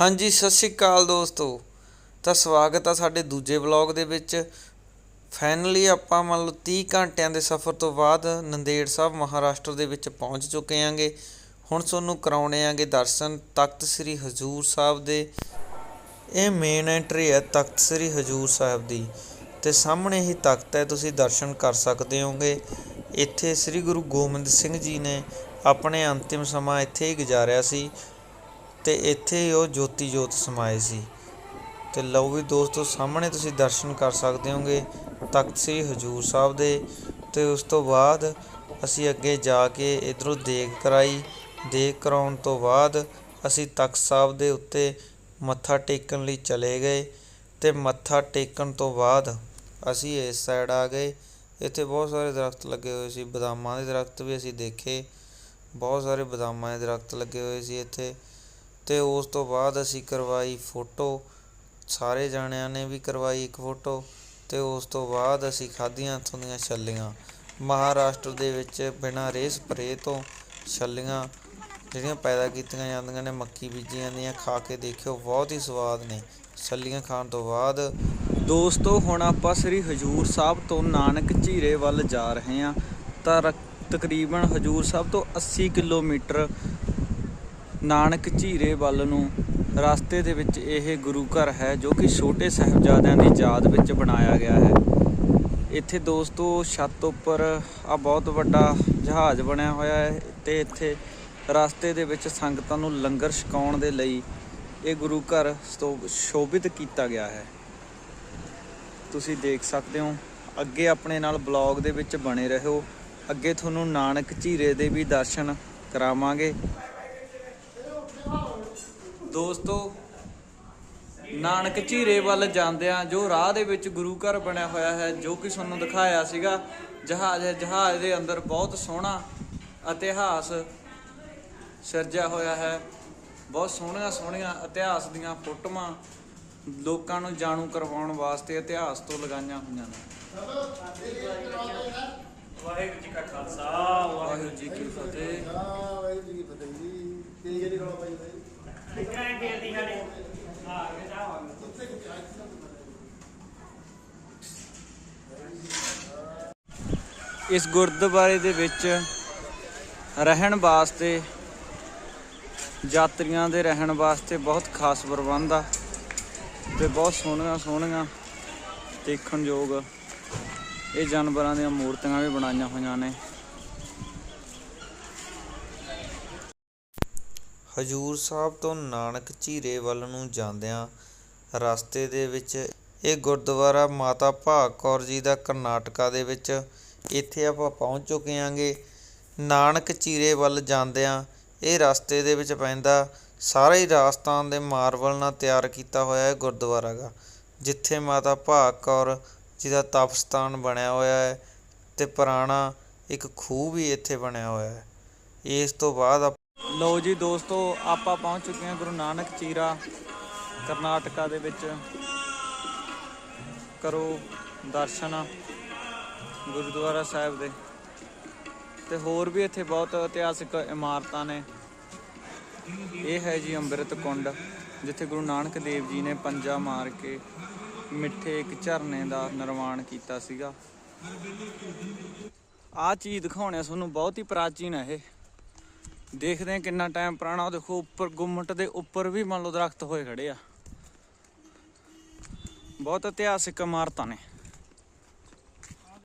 ਹਾਂਜੀ, ਸਤਿ ਸ਼੍ਰੀ ਅਕਾਲ ਦੋਸਤੋ। ਤਾਂ ਸਵਾਗਤ ਆ ਸਾਡੇ ਦੂਜੇ ਵਲੌਗ ਦੇ ਵਿੱਚ। ਫਾਈਨਲੀ ਆਪਾਂ ਮੰਨ ਲਓ 30 ਘੰਟਿਆਂ ਦੇ ਸਫ਼ਰ ਤੋਂ ਬਾਅਦ ਨੰਦੇੜ ਸਾਹਿਬ ਮਹਾਰਾਸ਼ਟਰ ਦੇ ਵਿੱਚ ਪਹੁੰਚ ਚੁੱਕੇ ਆਂਗੇ। ਹੁਣ ਤੁਹਾਨੂੰ ਕਰਾਉਣੇ ਆਂਗੇ ਦਰਸ਼ਨ ਤਖਤ ਸ੍ਰੀ ਹਜੂਰ ਸਾਹਿਬ ਦੇ। ਇਹ ਮੇਨ ਐਂਟਰੀ ਹੈ ਤਖਤ ਸ੍ਰੀ ਹਜੂਰ ਸਾਹਿਬ ਦੀ। ਤੇ ਸਾਹਮਣੇ ਹੀ ਤਖਤ ਹੈ, ਤੁਸੀਂ ਦਰਸ਼ਨ ਕਰ ਸਕਦੇ ਹੋਗੇ। ਇੱਥੇ ਸ੍ਰੀ ਗੁਰੂ ਗੋਬਿੰਦ ਸਿੰਘ ਜੀ ਨੇ ਆਪਣੇ ਅੰਤਿਮ ਸਮਾਂ ਇੱਥੇ ਹੀ ਗੁਜ਼ਾਰਿਆ ਸੀ। ਅਤੇ ਇੱਥੇ ਹੀ ਉਹ ਜੋਤੀ ਜੋਤ ਸਮਾਏ ਸੀ। ਅਤੇ ਲਓ ਵੀ ਦੋਸਤੋ, ਸਾਹਮਣੇ ਤੁਸੀਂ ਦਰਸ਼ਨ ਕਰ ਸਕਦੇ ਹੋਗੇ ਤਖਤ ਸ੍ਰੀ ਹਜੂਰ ਸਾਹਿਬ ਦੇ। ਅਤੇ ਉਸ ਤੋਂ ਬਾਅਦ ਅਸੀਂ ਅੱਗੇ ਜਾ ਕੇ ਇਧਰੋਂ ਦੇਗ ਕਰਾਈ। ਦੇਗ ਕਰਾਉਣ ਤੋਂ ਬਾਅਦ ਅਸੀਂ ਤਖਤ ਸਾਹਿਬ ਦੇ ਉੱਤੇ ਮੱਥਾ ਟੇਕਣ ਲਈ ਚਲੇ ਗਏ। ਤੇ ਮੱਥਾ ਟੇਕਣ ਤੋਂ ਬਾਅਦ ਅਸੀਂ ਇਸ ਸਾਈਡ ਆ ਗਏ। ਇੱਥੇ ਬਹੁਤ ਸਾਰੇ ਦਰਖਤ ਲੱਗੇ ਹੋਏ ਸੀ। ਬਦਾਮਾਂ ਦੇ ਦਰਖਤ ਵੀ ਅਸੀਂ ਦੇਖੇ। ਬਹੁਤ ਸਾਰੇ ਬਦਾਮਾਂ ਦੇ ਦਰਖਤ ਲੱਗੇ ਹੋਏ ਸੀ ਇੱਥੇ। ਅਤੇ ਉਸ ਤੋਂ ਬਾਅਦ ਅਸੀਂ ਕਰਵਾਈ ਫੋਟੋ। ਸਾਰੇ ਜਾਣਿਆਂ ਨੇ ਵੀ ਕਰਵਾਈ ਇੱਕ ਫੋਟੋ ਅਤੇ ਉਸ ਤੋਂ ਬਾਅਦ ਅਸੀਂ ਖਾਧੀਆਂ ਇੱਥੋਂ ਦੀਆਂ ਛੱਲੀਆਂ। ਮਹਾਰਾਸ਼ਟਰ ਦੇ ਵਿੱਚ ਬਿਨਾਂ ਰੇਹ ਸਪਰੇਅ ਤੋਂ ਛੱਲੀਆਂ ਜਿਹੜੀਆਂ ਪੈਦਾ ਕੀਤੀਆਂ ਜਾਂਦੀਆਂ ਨੇ, ਮੱਕੀ ਬੀਜੀ ਜਾਂਦੀਆਂ ਖਾ ਕੇ ਦੇਖਿਓ, ਬਹੁਤ ਹੀ ਸਵਾਦ ਨੇ ਛੱਲੀਆਂ ਖਾਣ ਤੋਂ ਬਾਅਦ। ਦੋਸਤੋ, ਹੁਣ ਆਪਾਂ ਸ੍ਰੀ ਹਜੂਰ ਸਾਹਿਬ ਤੋਂ ਨਾਨਕ ਝੀਰੇ ਵੱਲ ਜਾ ਰਹੇ ਹਾਂ। ਤਾਂ ਰ- ਤਕਰੀਬਨ ਹਜੂਰ ਸਾਹਿਬ ਤੋਂ 80 ਕਿਲੋਮੀਟਰ ਨਾਨਕ ਝੀਰੇ ਵੱਲ ਨੂੰ। ਰਸਤੇ ਦੇ ਵਿੱਚ ਇਹ ਗੁਰੂ ਘਰ ਹੈ ਜੋ ਕਿ ਛੋਟੇ ਸਾਹਿਬਜ਼ਾਦਿਆਂ ਦੀ ਯਾਦ ਵਿੱਚ ਬਣਾਇਆ ਗਿਆ ਹੈ। ਇੱਥੇ ਦੋਸਤੋ ਛੱਤ ਉੱਪਰ ਆ ਬਹੁਤ ਵੱਡਾ ਜਹਾਜ਼ ਬਣਿਆ ਹੋਇਆ ਹੈ ਤੇ ਇੱਥੇ ਰਸਤੇ ਦੇ ਵਿੱਚ ਸੰਗਤਾਂ ਨੂੰ ਲੰਗਰ ਛਕਾਉਣ ਦੇ ਲਈ ਇਹ ਗੁਰੂ ਘਰ ਸਤੋ- ਸ਼ੋਭਿਤ ਕੀਤਾ ਗਿਆ ਹੈ। ਤੁਸੀਂ ਦੇਖ ਸਕਦੇ ਹੋ, ਅੱਗੇ ਆਪਣੇ ਨਾਲ ਬਲੌਗ ਦੇ ਵਿੱਚ ਬਣੇ ਰਹੋ। ਅੱਗੇ ਤੁਹਾਨੂੰ ਨਾਨਕ ਝੀਰੇ ਦੇ ਵੀ ਦਰਸ਼ਨ ਕਰਾਵਾਂਗੇ। ਦੋਸਤੋ ਨਾਨਕ ਝੀਰੇ ਵੱਲ ਜਾਂਦਿਆਂ ਜੋ ਰਾਹ ਦੇ ਵਿੱਚ ਗੁਰੂ ਘਰ ਬਣਿਆ ਹੋਇਆ ਹੈ ਜੋ ਕਿ ਤੁਹਾਨੂੰ ਦਿਖਾਇਆ ਸੀਗਾ ਜਹਾਜ਼ ਹੈ ਜਹਾਜ਼ ਦੇ ਅੰਦਰ ਬਹੁਤ ਸੋਹਣਾ ਇਤਿਹਾਸ ਸਿਰਜਿਆ ਹੋਇਆ ਹੈ। ਬਹੁਤ ਸੋਹਣੀਆਂ ਸੋਹਣੀਆਂ ਇਤਿਹਾਸ ਦੀਆਂ ਫੋਟੋਆਂ ਲੋਕਾਂ ਨੂੰ ਜਾਣੂ ਕਰਵਾਉਣ ਵਾਸਤੇ ਇਤਿਹਾਸ ਤੋਂ ਲਗਾਈਆਂ ਹੋਈਆਂ ਨੇ। ਵਾਹਿਗੁਰੂ ਜੀ ਕਾ ਖਾਲਸਾ ਵਾਹਿਗੁਰੂ ਜੀ ਕੀ ਫਤਿਹ ਵਾਹਿਗੁਰੂ ਜੀ ਕੀ ਫਤਿਹ ਜੀ ਕੀ ਜਿਹੜੀ ਕੋਲ ਪਾਈ ਭਾਈ ਕਿਹੜਾ ਖੇਤੀ ਸਾਡੇ ਹਾਂ ਕੇ ਜਾਵਾਂਗੇ ਇਸ ਗੁਰਦੁਆਰੇ ਦੇ ਵਿੱਚ ਰਹਿਣ ਵਾਸਤੇ, ਯਾਤਰੀਆਂ ਦੇ ਰਹਿਣ ਵਾਸਤੇ ਬਹੁਤ ਖਾਸ ਪ੍ਰਬੰਧ ਆ ਤੇ ਬਹੁਤ ਸੋਹਣੀਆਂ ਸੋਹਣੀਆਂ ਦੇਖਣਯੋਗ ਇਹ ਜਾਨਵਰਾਂ ਦੀਆਂ ਮੂਰਤੀਆਂ ਵੀ ਬਣਾਈਆਂ ਹੋਈਆਂ ਨੇ। ਹਜੂਰ ਸਾਹਿਬ ਤੋਂ ਨਾਨਕ ਝੀਰੇ ਵੱਲ ਨੂੰ ਜਾਂਦਿਆਂ ਰਸਤੇ ਦੇ ਵਿੱਚ ਇਹ ਗੁਰਦੁਆਰਾ ਮਾਤਾ ਭਾਗ ਕੌਰ ਜੀ ਦਾ ਕਰਨਾਟਕਾ ਦੇ ਵਿੱਚ ਇੱਥੇ ਆਪਾਂ ਪਹੁੰਚ ਚੁੱਕੇ ਆਂਗੇ ਨਾਨਕ ਚੀਰੇ ਵੱਲ ਜਾਂਦਿਆਂ ਇਹ ਰਸਤੇ ਦੇ ਵਿੱਚ ਪੈਂਦਾ ਸਾਰਾ ਹੀ ਰਾਜਸਥਾਨ ਦੇ ਮਾਰਬਲ ਨਾਲ ਤਿਆਰ ਕੀਤਾ ਹੋਇਆ ਹੈ ਗੁਰਦੁਆਰਾ ਗਾ, ਜਿੱਥੇ ਮਾਤਾ ਭਾਗ ਕੌਰ ਜੀ ਦਾ ਤਪ ਸਥਾਨ ਬਣਿਆ ਹੋਇਆ ਹੈ ਤੇ ਪੁਰਾਣਾ ਇੱਕ ਖੂਹ ਵੀ ਇੱਥੇ ਬਣਿਆ ਹੋਇਆ ਹੈ। ਇਸ ਤੋਂ ਬਾਅਦ ਆਪ- ਜੀ ਦੋਸਤੋ, ਆਪਾਂ ਪਹੁੰਚ ਚੁੱਕੇ ਹਾਂ ਗੁਰੂ ਨਾਨਕ ਚੀਰਾ ਕਰਨਾਟਕਾ ਦੇ ਵਿੱਚ। ਕਰੋ ਦਰਸ਼ਨ। ਗੁਰਦੁਆਰਾ ਸਾਹਿਬ ਦੇ। ਤੇ ਹੋਰ ਵੀ ਇੱਥੇ ਬਹੁਤ ਇਤਿਹਾਸਿਕ ਇਮਾਰਤਾਂ ਨੇ। ਇਹ ਹੈ ਜੀ ਅੰਮ੍ਰਿਤ ਕੁੰਡ, ਜਿੱਥੇ ਗੁਰੂ ਨਾਨਕ ਦੇਵ ਜੀ ਨੇ ਪੰਜਾ ਮਾਰ ਕੇ ਮਿੱਠੇ ਇੱਕ ਝਰਨੇ ਦਾ ਨਿਰਮਾਣ ਕੀਤਾ ਸੀਗਾ। ਆਹ ਚੀਜ਼ ਦਿਖਾਉਣੇ ਤੁਹਾਨੂੰ, ਬਹੁਤ ਹੀ ਪ੍ਰਾਚੀਨ ਹੈ ਇਹ। ਦੇਖਦੇ ਆ ਕਿੰਨਾ ਟਾਈਮ ਪੁਰਾਣਾ, ਉਹ ਦੇਖੋ ਉੱਪਰ ਗੁੰਮਟ ਦੇ ਉੱਪਰ ਵੀ ਮੰਨ ਲਓ ਦਰਖਤ ਹੋਏ ਖੜੇ ਆ। ਬਹੁਤ ਇਤਿਹਾਸਿਕ ਇਮਾਰਤਾਂ ਨੇ।